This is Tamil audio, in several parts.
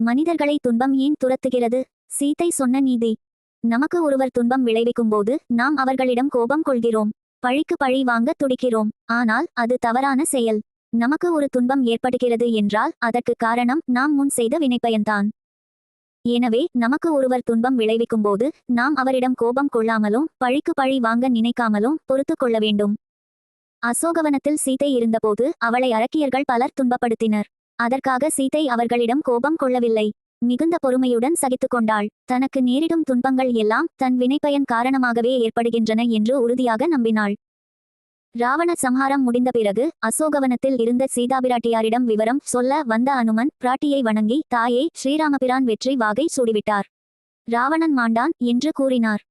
மனிதர்களை துன்பம் ஏன் துரத்துகிறது? சீத்தை சொன்ன நீதி. நமக்கு ஒருவர் துன்பம் விளைவிக்கும் போது நாம் அவர்களிடம் கோபம் கொள்கிறோம். பழிக்கு பழி வாங்க துடிக்கிறோம். ஆனால் அது தவறான செயல். நமக்கு ஒரு துன்பம் ஏற்படுகிறது என்றால் அதற்கு காரணம் நாம் முன் செய்த வினைப்பயன்தான். எனவே நமக்கு ஒருவர் துன்பம் விளைவிக்கும் போது நாம் அவரிடம் கோபம் கொள்ளாமலும் பழிக்கு பழி வாங்க நினைக்காமலும் பொறுத்து கொள்ள வேண்டும். அசோகவனத்தில் சீதை இருந்தபோது அவளை அரக்கியர்கள் பலர் துன்பப்படுத்தினர். அதற்காக சீதை அவர்களிடம் கோபம் கொள்ளவில்லை. மிகுந்த பொறுமையுடன் சகித்துக் கொண்டாள். தனக்கு நேரிடும் துன்பங்கள் எல்லாம் தன் வினைப்பயன் காரணமாகவே ஏற்படுகின்றன என்று உறுதியாக நம்பினாள். ராவண சம்ஹாரம் முடிந்த பிறகு அசோகவனத்தில் இருந்த சீதாபிராட்டியாரிடம் விவரம் சொல்ல வந்த அனுமன் பிராட்டியை வணங்கி தாயை ஸ்ரீராமபிரான் வெற்றி வாகை சூடிவிட்டார். ராவணன் மாண்டான் என்று கூறினார்.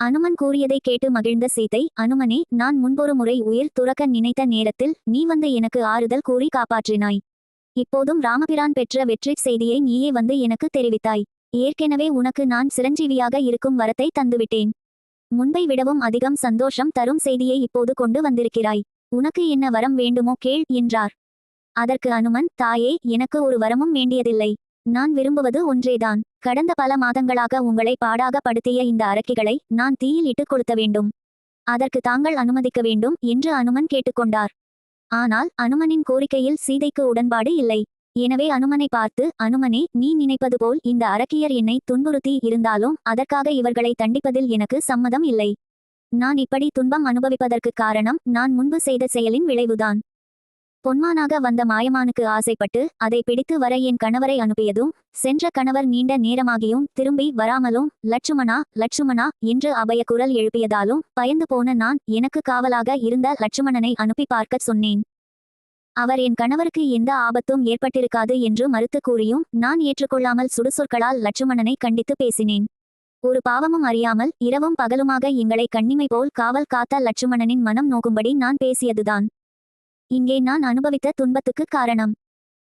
அனுமன் கூறியதை கேட்டு மகிழ்ந்த சீதை அனுமனே நான் முன்பொரு முறை உயிர் துறக்க நினைத்த நேரத்தில் நீ வந்து எனக்கு ஆறுதல் கூறி காப்பாற்றினாய். இப்போதும் ராமபிரான் பெற்ற வெற்றி செய்தியை நீயே வந்து எனக்கு தெரிவித்தாய். ஏற்கனவே உனக்கு நான் சிரஞ்சீவியாக இருக்கும் வரத்தை தந்துவிட்டேன். முன்பை விடவும் அதிகம் சந்தோஷம் தரும் செய்தியை இப்போது கொண்டு வந்திருக்கிறாய். உனக்கு என்ன வரம் வேண்டுமோ கேள் என்றார். அதற்கு அனுமன் தாயே எனக்கு ஒரு வரமும் வேண்டியதில்லை. நான் விரும்புவது ஒன்றேதான். கடந்த பல மாதங்களாக உங்களை பாடாக படுத்திய இந்த அரக்கிகளை நான் தீயில் இட்டுக் கொடுத்த வேண்டும். அதற்கு தாங்கள் அனுமதிக்க வேண்டும் என்று அனுமன் கேட்டுக்கொண்டார். ஆனால் அனுமனின் கோரிக்கையில் சீதைக்கு உடன்பாடு இல்லை. எனவே அனுமனை பார்த்து அனுமனே நீ நினைப்பது போல் இந்த அரக்கியர் என்னை துன்புறுத்தி இருந்தாலும் அதற்காக இவர்களை தண்டிப்பதில் எனக்கு சம்மதம் இல்லை. நான் இப்படி துன்பம் அனுபவிப்பதற்கு காரணம் நான் முன்பு செய்த செயலின் விளைவுதான். பொன்மானாக வந்த மாயமானுக்கு ஆசைப்பட்டு அதை பிடித்து வர என் கணவரை அனுப்பியதும் சென்ற கணவர் நீண்ட நேரமாகியும் திரும்பி வராமலும் லட்சுமணா லட்சுமணா என்று அபய குரல் எழுப்பியதாலும் பயந்து போன நான் எனக்கு காவலாக இருந்த லட்சுமணனை அனுப்பி பார்க்கச் சொன்னேன். அவர் என் கணவருக்கு எந்த ஆபத்தும் ஏற்பட்டிருக்காது என்று மறுத்து கூறியும் நான் ஏற்றுக்கொள்ளாமல் சுடுசொற்களால் லட்சுமணனை கண்டித்து பேசினேன். ஒரு பாவமும் அறியாமல் இரவும் பகலுமாக எங்களை கண்ணிமை போல் காவல் காத்த லட்சுமணனின் மனம் நோக்கும்படி நான் பேசியதுதான். இங்கே நான் அனுபவித்த துன்பத்துக்கு காரணம்.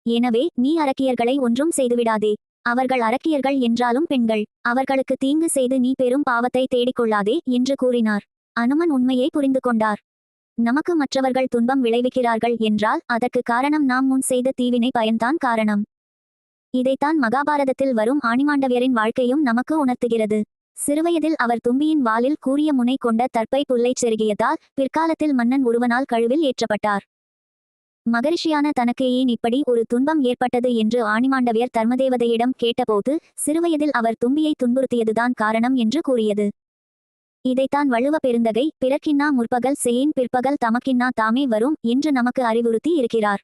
எனவே நீ அரக்கியர்களை ஒன்றும் செய்துவிடாதே. அவர்கள் அரக்கியர்கள் என்றாலும் பெண்கள். அவர்களுக்கு தீங்கு செய்து நீ பெரும் பாவத்தை தேடிக்கொள்ளாதே என்று கூறினார். அனுமன் உண்மையை புரிந்து கொண்டார். நமக்கு மற்றவர்கள் துன்பம் விளைவிக்கிறார்கள் என்றால் அதற்கு காரணம் நாம் முன் செய்த தீவினை பயன்தான் காரணம். இதைத்தான் மகாபாரதத்தில் வரும் ஆணிமாண்டவியரின் வாழ்க்கையும் நமக்கு உணர்த்துகிறது. சிறுவயதில் அவர் தும்பியின் வாலில் கூறிய முனை கொண்ட தற்பை புல்லைச் செருகியதால் பிற்காலத்தில் மன்னன் ஒருவனால் கழுவில் ஏற்றப்பட்டார். மகரிஷியான தனக்கு ஏன் இப்படி ஒரு துன்பம் ஏற்பட்டது என்று ஆணிமாண்டவியர் தர்மதேவதையிடம் கேட்டபோது சிறுவயதில் அவர் தும்பியை துன்புறுத்தியதுதான் காரணம் என்று கூறியது. இதைத்தான் வள்ளுவ பெருந்தகை பிறக்கின்னா முற்பகல் செய்யின் பிற்பகல் தமக்கின்னா தாமே வரும் என்று நமக்கு அறிவுறுத்தி இருக்கிறார்.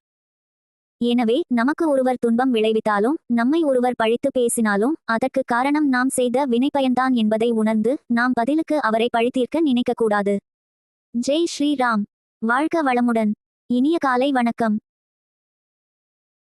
எனவே நமக்கு ஒருவர் துன்பம் விளைவித்தாலும் நம்மை ஒருவர் பழித்து பேசினாலும் அதற்கு காரணம் நாம் செய்த வினைப்பயன்தான் என்பதை உணர்ந்து நாம் பதிலுக்கு அவரை பழித்தீர்க்க நினைக்கக்கூடாது. ஜெய் ஸ்ரீராம். வாழ்க வளமுடன். இனிய காலை வணக்கம்.